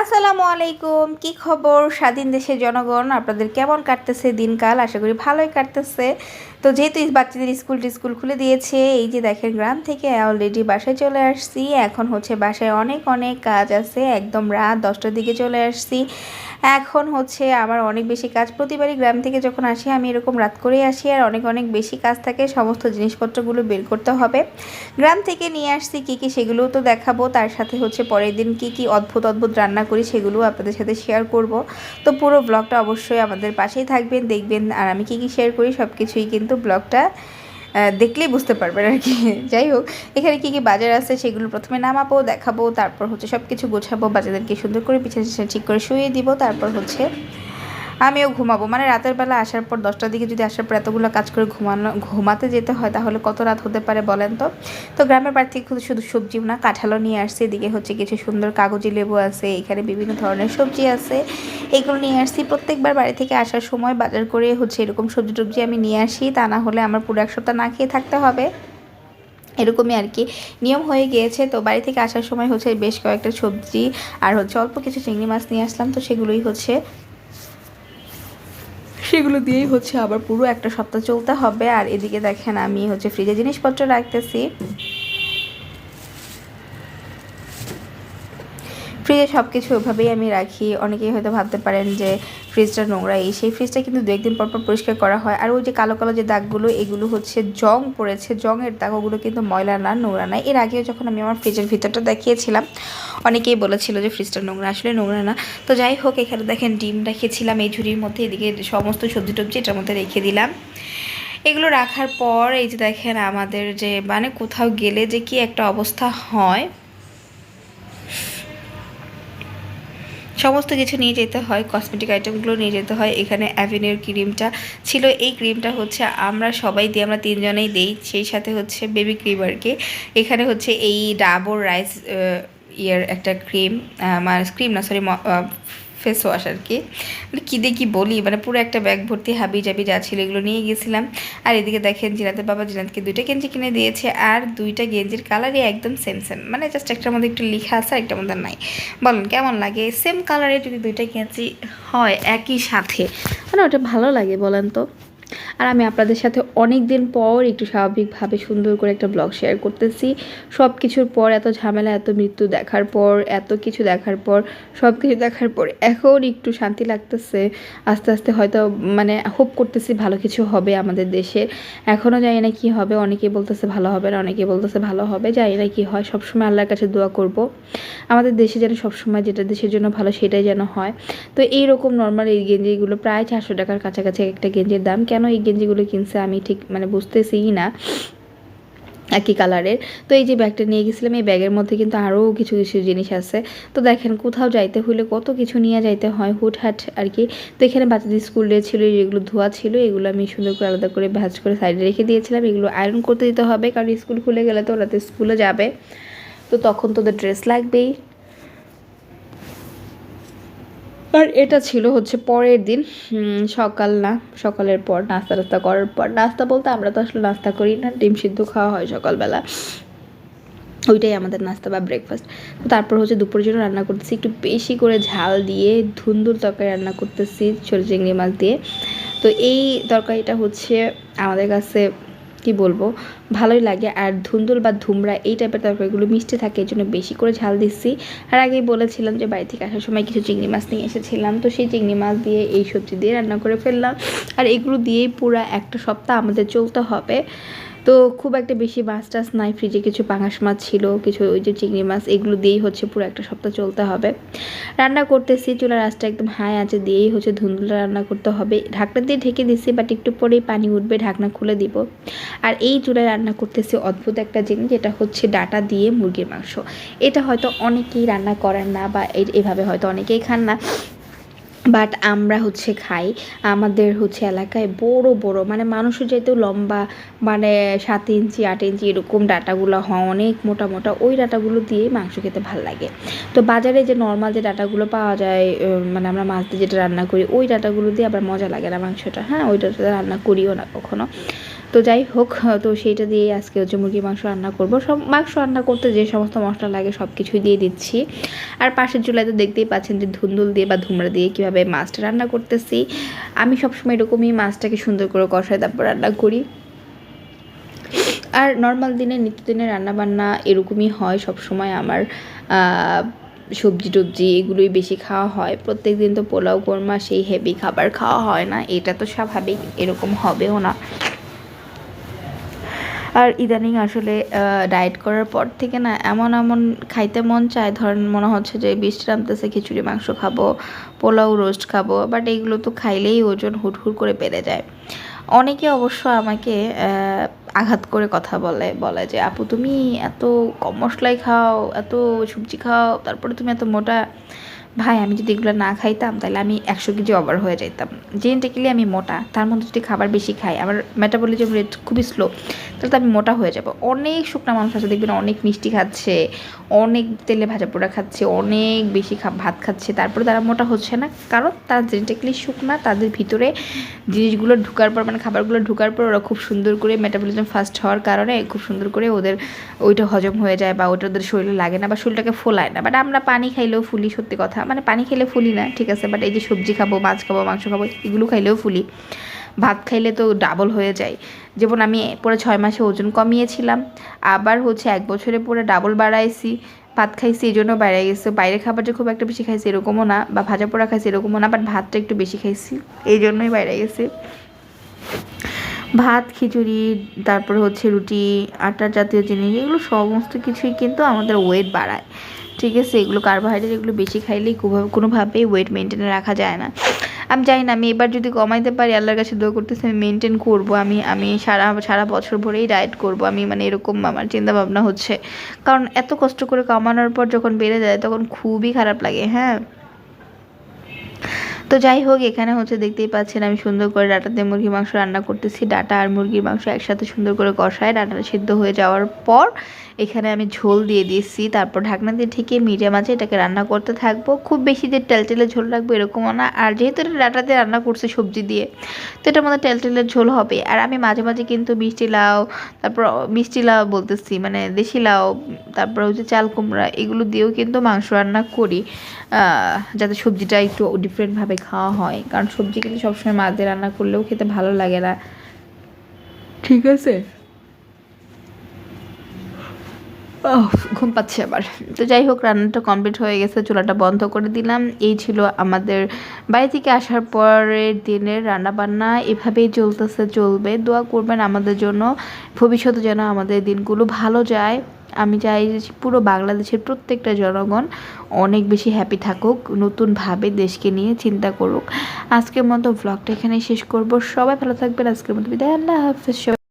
আসসালামু আলাইকুম। কি খবর? স্বাধীন দেশের জনগণ, আপনাদের কেমন কাটতেছে দিনকাল? আশা করি ভালোই কাটতেছে। তো যেহেতু বাচ্চাদের স্কুল স্কুল খুলে দিয়েছে, এই যে দেখেন গ্রাম থেকে অলরেডি বাসায় চলে আসছি। এখন হচ্ছে বাসায় অনেক অনেক কাজ আছে। একদম রাত দশটার দিকে চলে আসছি। এখন হচ্ছে আমার অনেক বেশি কাজ। প্রতিবারই গ্রাম থেকে যখন আসি, আমি এরকম রাত করেই আসি আর অনেক অনেক বেশি কাজ থাকে। সমস্ত জিনিসপত্রগুলো বের করতে হবে। গ্রাম থেকে নিয়ে আসছি কী কী সেগুলোও তো দেখাবো। তার সাথে হচ্ছে পরের দিন কি কি অদ্ভুত অদ্ভুত রান্না করি সেগুলোও আপনাদের সাথে শেয়ার করব। তো পুরো ব্লগটা অবশ্যই আমাদের পাশেই থাকবেন, দেখবেন আর আমি কী কী শেয়ার করি সব কিছুই কিন্তু ব্লগটা দেখলেই বুঝতে পারবেন আর কি। যাই হোক, এখানে কী কী বাজার আছে সেগুলো প্রথমে নামাবো, দেখাবো, তারপর হচ্ছে সব কিছু গোছাবো, বাজারদেরকে সুন্দর করে পিছনে ঠিক করে শুয়ে দিব, তারপর হচ্ছে আমিও ঘুমাবো। মানে রাতের বেলা আসার পর দশটার দিকে যদি আসার পর এতগুলো কাজ করে ঘুমানো, ঘুমাতে যেতে হয়, তাহলে কত রাত হতে পারে বলেন তো? তো গ্রামের বাড়ি থেকে শুধু সবজিও না, কাঁঠালও নিয়ে আসছে। এদিকে হচ্ছে কিছু সুন্দর কাগজি লেবু আছে, এখানে বিভিন্ন ধরনের সবজি আছে। এগুলো নিয়ে আসছি। প্রত্যেকবার বাড়ি থেকে আসার সময় বাজার করে হচ্ছে এরকম সবজি টবজি আমি নিয়ে আসি। তা না হলে আমার পুরো এক সপ্তাহ না খেয়ে থাকতে হবে। এরকমই আর কি। নিয়ম হয়ে গিয়েছে। তো বাড়ি থেকে আসার সময় হচ্ছে বেশ কয়েকটা সবজি আর হচ্ছে অল্প কিছু চিংড়ি মাছ নিয়ে আসলাম। তো সেগুলোই হচ্ছে সেগুলো দিয়েই হচ্ছে আবার পুরো একটা সপ্তাহ চলতে হবে। আর এদিকে দেখেন আমি হচ্ছে ফ্রিজে জিনিসপত্র রাখতেছি। সব কিছু ওইভাবেই আমি রাখি। অনেকেই হয়তো ভাবতে পারেন যে ফ্রিজটা নোংরা এই সেই ফ্রিজটা কিন্তু দু একদিন পর পর পরিষ্কার করা হয়। আর ওই যে কালো কালো যে দাগগুলো, এগুলো হচ্ছে জং পড়েছে। জংয়ের দাগ ওগুলো কিন্তু ময়লা না, নোংরা না। এর আগেও যখন আমি আমার ফ্রিজের ভিতরটা দেখিয়েছিলাম, অনেকেই বলেছিল যে ফ্রিজটা নোংরা, আসলে নোংরা না। তো যাই হোক, এখানে দেখেন ডিম রেখেছিলাম এই ঝুড়ির মধ্যে। এদিকে সমস্ত সবজি টবজি এটার মধ্যে রেখে দিলাম। এগুলো রাখার পর এই যে দেখেন আমাদের যে মানে কোথাও গেলে যে কি একটা অবস্থা হয়। সমস্ত কিছু নিয়ে যেতে হয় কসমেটিক আইটেমগুলো নিয়ে যেতে হয়। এখানে অ্যাভিনিউর ক্রিমটা ছিল। এই ক্রিমটা হচ্ছে আমরা সবাই দিই আমরা তিনজনেই দিই। সেই সাথে হচ্ছে বেবি ক্রিম আর কি এখানে হচ্ছে এই ডাবর রাইস ইয়ের একটা ক্রিম মানে ক্রিম না সরি ফেস ওয়াশ আর কি। মানে কী দেখি বলি? মানে পুরো একটা ব্যাগ ভর্তি হাবি জাবি যা ছিল এগুলো নিয়ে গেছিলাম। আর এদিকে দেখেন জিনাতের বাবা জিনাতকে দুইটা গেঞ্জি কিনে দিয়েছে আর দুইটা গেঞ্জির কালারই একদম সেম সেম মানে জাস্ট একটার মধ্যে একটু লিখা আছে আর একটার মধ্যে নাই। বলুন, কেমন লাগে? সেম কালারে যদি দুইটা গেঞ্জি হয়, একই সাথে। মানে ওটা ভালো লাগে, বলেন তো। আর আমি আপনাদের সাথে অনেক দিন পর একটু স্বাভাবিকভাবে সুন্দর করে একটা ব্লগ শেয়ার করতেছি। সব কিছুর পর, এত ঝামেলা, এত মৃত্যু দেখার পর, এত কিছু দেখার পর সব কিছু দেখার পর এখন একটু শান্তি লাগতেছে। আস্তে আস্তে হয়তো মানে হোপ করতেছি ভালো কিছু হবে আমাদের দেশে। এখনও জানি না কী হবে, অনেকে বলতেছে ভালো হবে না, অনেকে বলতেছে ভালো হবে, জানি না কী হয়। সবসময় আল্লাহর কাছে দোয়া করব। আমাদের দেশে যেন সবসময় যেটা দেশের জন্য ভালো সেটাই যেন হয়। তো এইরকম নর্মাল এই গেঞ্জিগুলো প্রায় চারশো টাকার কাছাকাছি একটা গেঞ্জির দাম। কেন এই গেঞ্জিগুলো কিনছে আমি ঠিক মানে বুঝতেছি না একই কালারের। তো এই যে ব্যাগটা নিয়ে গেছিলাম, এই ব্যাগের মধ্যে কিন্তু আরও কিছু কিছু জিনিস আছে। তো দেখেন কোথাও যাইতে হলে কত কিছু নিয়ে যাইতে হয়, হুটহাট আর কি। তো এখানে বাচ্চাদের স্কুলে ছিল যেগুলো ধোয়া ছিল, এগুলো আমি সুন্দর করে আলাদা করে ভাজ করে সাইডে রেখে দিয়েছিলাম। এগুলো আয়রন করতে দিতে হবে, কারণ স্কুল খুলে গেলে তো ওরা তো স্কুলে যাবে। তো তখন তোদের ড্রেস লাগবেই। আর এটা ছিল হচ্ছে পরের দিন সকাল না, সকালের পর নাস্তা টাস্তা করার পর। নাস্তা বলতে আমরা তো আসলে নাস্তা করি না, ডিম সিদ্ধ খাওয়া হয় সকালবেলা। ওইটাই আমাদের নাস্তা বা ব্রেকফাস্ট তো তারপর হচ্ছে দুপুরের জন্য রান্না করতেছি, একটু বেশি করে ঝাল দিয়ে ধুন্দুর তরকারি রান্না করতেছি, ছোটো চিংড়ি মাছ দিয়ে। তো এই তরকারিটা হচ্ছে আমাদের কাছে কি বলব, ভালোই লাগে। আর ধুন্দুল বা ধুমরা এই টাইপের তরকারিগুলো মিষ্টি থাকে, এই জন্য বেশি করে ঝাল দিচ্ছি। আর আগেই বলেছিলাম যে বাড়ি থেকে আসার সময় কিছু চিংড়ি মাছ নিয়ে এসেছিলাম। তো সেই চিংড়ি মাছ দিয়ে এই সবজি দিয়ে রান্না করে ফেললাম। আর এগুলো দিয়েই পুরো একটা সপ্তাহ আমাদের চলতে হবে। তো খুব একটা বেশি মাছ টাছ নাই ফ্রিজে কিছু পাঙাশ মাছ ছিল, কিছু ওই যে চিংড়ি মাছ, এগুলো দিয়েই হচ্ছে পুরো একটা সপ্তাহ চলতে হবে। রান্না করতেছি, চুলার আঁচটা একদম হাই আছে, দিয়েই হচ্ছে ধুন্দুলা রান্না করতে হবে। ঢাকনা দিয়ে ঢেকে দিচ্ছি বাট একটু পরেই পানি উঠবে, ঢাকনা খুলে দিব। আর এই চুলায় রান্না করতেছি অদ্ভুত একটা জিনিস, যেটা হচ্ছে ডাটা দিয়ে মুরগির মাংস। এটা হয়তো অনেকেই রান্না করেন না, বা এভাবে হয়তো অনেকেই খান না। বাট আমরা হচ্ছে খাই, আমাদের হচ্ছে এলাকায় বড় বড় মানে মানুষের যেহেতু লম্বা মানে সাত ইঞ্চি, আট ইঞ্চি এরকম ডাটাগুলো হয়, অনেক মোটা মোটা। ওই ডাটাগুলো দিয়ে মাংস খেতে ভালো লাগে। তো বাজারে যে নর্মাল যে ডাটাগুলো পাওয়া যায় মানে আমরা মাছ দিয়ে যেটা রান্না করি, ওই ডাটাগুলো দিয়ে আবার মজা লাগে না মাংসটা। হ্যাঁ ওই ডাটাতে রান্না করিও না কখনো। তো যাই হোক তো সেইটা দিয়ে আজকে হচ্ছে মুরগির মাংস রান্না করব। সব মাংস রান্না করতে যে সমস্ত মশলা লাগে সব কিছুই দিয়ে দিচ্ছি। আর পাশের চুলায় তো দেখতেই পাচ্ছেন যে ধুন্দুল দিয়ে বা ধুমরা দিয়ে কীভাবে মাছটা রান্না করতেছি। আমি সবসময় এরকমই মাছটাকে সুন্দর করে কষায় তারপর রান্না করি। আর নর্মাল দিনে, নিত্যদিনের রান্নাবান্না এরকমই হয় সব সময় আমার সবজি টবজি এগুলোই বেশি খাওয়া হয়। প্রত্যেক দিন তো পোলাও, কোরমা সেই হেভি খাবার খাওয়া হয় না। এটা তো স্বাভাবিক, এরকম হবেও না। আর ইদানিং আসলে ডায়েট করার পর থেকে না এমন এমন খাইতে মন চায়। ধরেন মনে হচ্ছে যে বৃষ্টি নামতেছে, খিচুড়ি, মাংস খাব, পোলাও রোস্ট খাব বাট এইগুলো তো খাইলেই ওজন হুট হুট করে বেড়ে যায়। অনেকে অবশ্য আমাকে আঘাত করে কথা বলে বলে যে, আপু, তুমি এত কম মশলাই খাও, এত সবজি খাও, তারপরে তুমি এত মোটা ভাই, আমি যদি এগুলো না খাইতাম, তাহলে আমি একশো কেজি ওভার হয়ে যেতাম জেনেটিক্যালি আমি মোটা, তার মধ্যে যদি খাবার বেশি খাই, আমার মেটাবলিজম রেট খুবই স্লো তাহলে তো আমি মোটা হয়ে যাব। অনেক শুকনা মানুষ আছে, দেখবেন অনেক মিষ্টি খাচ্ছে, অনেক তেলে ভাজা পোড়া খাচ্ছে, অনেক বেশি ভাত খাচ্ছে, তারপরে তারা মোটা হচ্ছে না। কারণ তারা জেনেটিক্যালি শুকনা, তাদের ভিতরে জিনিসগুলো ঢুকার পর মানে খাবারগুলো ঢুকার পর ওরা খুব সুন্দর করে মেটাবলিজম ফাস্ট হওয়ার কারণে খুব সুন্দর করে ওদের ওইটা হজম হয়ে যায় বা ওটা ওদের শরীরে লাগে না বা শরীরটাকে ফোলায় না। বাট আমরা পানি খাইলেও ফুলি, সত্যি কথা। মানে পানি খেলে ফুলি না, ঠিক আছে? বাট এই যে সবজি খাব, মাছ খাব, মাংস খাব, এগুলো খাইলেও ফুলি। ভাত খাইলে তো ডাবল হয়ে যায়। যেমন আমি পুরো ছয় মাসে ওজন কমিয়েছিলাম, আবার হচ্ছে এক বছরে পুরো ডাবল বাড়াইছি, ভাত খাইছি, এই জন্য বাইরে গেছে। বাইরে খাবার যে খুব একটা বেশি খাইছি এরকমও না, বা ভাজা পোড়া খাইছি এরকমও না বাট ভাতটা একটু বেশি খাইছি, এই জন্যই বাইরে গেছে। ভাত, খিচুড়ি, তারপর হচ্ছে রুটি আটা জাতীয় জিনিস, এগুলো সমস্ত কিছুই কিন্তু আমাদের ওয়েট বাড়ায়। ঠিক আছে, এগুলো কার্বোহাইড্রেট এগুলো বেশি খাইলেই কোনোভাবে কোনোভাবেই ওয়েট মেনটেনে রাখা যায় না। আমি জানি না, আমি এবার যদি কমাইতে পারি, আল্লাহর কাছে দোয়া করতেছি, আমি মেনটেন করব, আমি আমি সারা সারা বছর ভরেই ডায়েট করব, আমি মানে এরকম আমার চিন্তা ভাবনা হচ্ছে। কারণ এত কষ্ট করে কমানোর পর যখন বেড়ে যায়, তখন খুবই খারাপ লাগে হ্যাঁ? তো যাই হোক, এখানে হচ্ছে দেখতেই পাচ্ছেন আমি সুন্দর করে ডাটাতে মুরগির মাংস রান্না করতেছি। ডাটা আর মুরগির মাংস একসাথে সুন্দর করে কষায় ডাটাটা সিদ্ধ হয়ে যাওয়ার পর এখানে আমি ঝোল দিয়ে দিচ্ছি তারপর ঢাকনা দিয়ে ঠেকে মিডিয়াম আছে এটাকে রান্না করতে থাকব। খুব বেশি যে টেলটেলে ঝোল রাখব এরকমও না। আর যেহেতু এটা ডাটাতে রান্না করছে সবজি দিয়ে, তো এটার মধ্যে টেলটেলের ঝোল হবে। আর আমি মাঝে মাঝে কিন্তু মিষ্টি লাউ, তারপর মিষ্টি লাউ বলতেছি মানে দেশি লাউ, তারপর হচ্ছে চাল কুমড়া, এগুলো দিয়েও কিন্তু মাংস রান্না করি। যাতে সবজিটা একটু ডিফারেন্টভাবে খাওয়া হয়। কারণ সবজি কিন্তু সবসময় মাছ দিয়ে রান্না করলেও খেতে ভালো লাগে না। ঠিক আছে। ঘুম পাচ্ছে আবার। তো যাই হোক রান্নাটা কমপ্লিট হয়ে গেছে চুলাটা বন্ধ করে দিলাম। এই ছিল আমাদের বাড়ি থেকে আসার পরের দিনের রান্না বান্না এভাবেই চলতেছে চলবে। দোয়া করবেন আমাদের জন্য। ভবিষ্যতে যেন আমাদের দিনগুলো ভালো যায়। আমি চাই যে পুরো বাংলাদেশের প্রত্যেকটা জনগণ অনেক বেশি হ্যাপি থাকুক, নতুনভাবে দেশকে নিয়ে চিন্তা করুক। আজকের মতো ব্লগটা এখানেই শেষ করব। সবাই ভালো থাকবেন। আজকের মতো বিদায়। আল্লাহ হাফিজ।